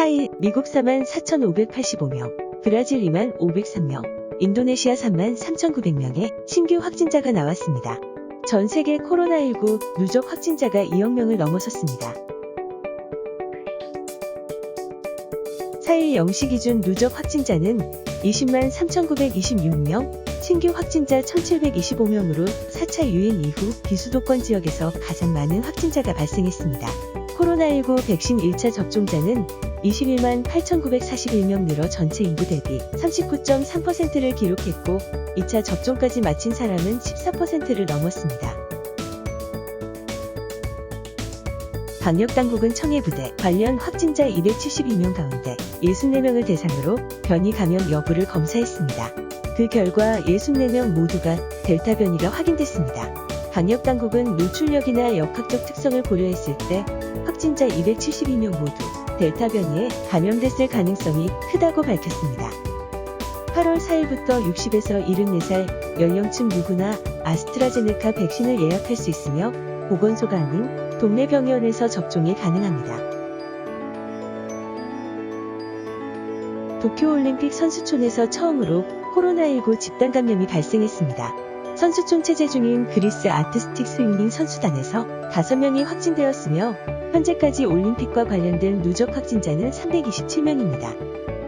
4일 미국 4만 4,585명, 브라질 2만 503명, 인도네시아 3만 3,900명의 신규 확진자가 나왔습니다. 전 세계 코로나19 누적 확진자가 2억 명을 넘어섰습니다. 4일 0시 기준 누적 확진자는 20만 3,926명, 신규 확진자 1,725명으로 4차 유행 이후 비수도권 지역에서 가장 많은 확진자가 발생했습니다. 코로나19 백신 1차 접종자는 21만 8,941명 늘어 전체 인구 대비 39.3%를 기록했고 2차 접종까지 마친 사람은 14%를 넘었습니다. 방역당국은 청해부대 관련 확진자 272명 가운데 64명을 대상으로 변이 감염 여부를 검사했습니다. 그 결과 64명 모두가 델타 변이가 확인됐습니다. 방역 당국은 노출력이나 역학적 특성을 고려했을 때 확진자 272명 모두 델타 변이에 감염됐을 가능성이 크다고 밝혔습니다. 8월 4일부터 60에서 74살 연령층 누구나 아스트라제네카 백신을 예약할 수 있으며 보건소가 아닌 동네 병원에서 접종이 가능합니다. 도쿄올림픽 선수촌에서 처음으로 코로나19 집단 감염이 발생했습니다. 선수촌 체제 중인 그리스 아티스틱 스윙링 선수단에서 5명이 확진되었으며 현재까지 올림픽과 관련된 누적 확진자는 327명입니다.